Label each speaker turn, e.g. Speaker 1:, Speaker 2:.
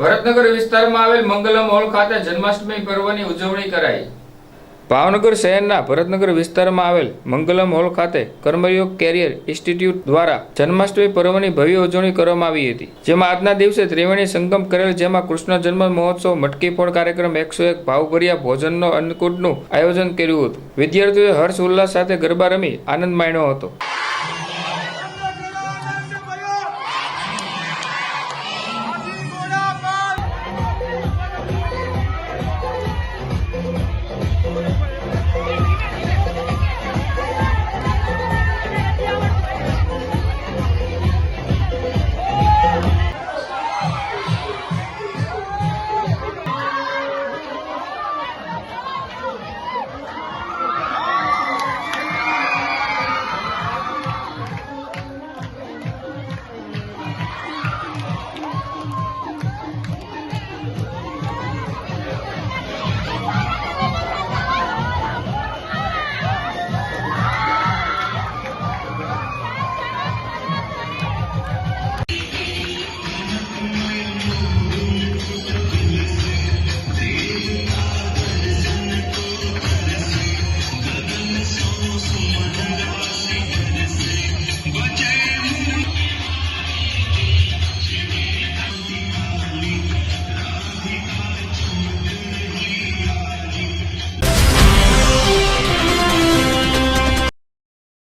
Speaker 1: ભરતનગર વિસ્તારમાં આવેલ મંગલમ હોલ ખાતે જન્માષ્ટમી પર્વની ઉજવણી કરાઈ. ભાવનગર શહેરના ભરતનગર વિસ્તારમાં આવેલ મંગલમ હોલ ખાતે કર્મયોગ કેરિયર ઇન્સ્ટિટ્યૂટ દ્વારા જન્માષ્ટમી પર્વની ભવ્ય ઉજવણી કરવામાં આવી હતી. જેમાં આજના દિવસે ત્રિવેણી સંગમ કરેલ જેમાં કૃષ્ણ જન્મ મહોત્સવ, મટકી ફોડ કાર્યક્રમ, એકસો એક ભાવભર્યા ભોજનનો અન્નકૂટનું આયોજન કર્યું હતું. વિદ્યાર્થીઓએ હર્ષ ઉલ્લાસ સાથે ગરબા રમી આનંદ માણ્યો હતો.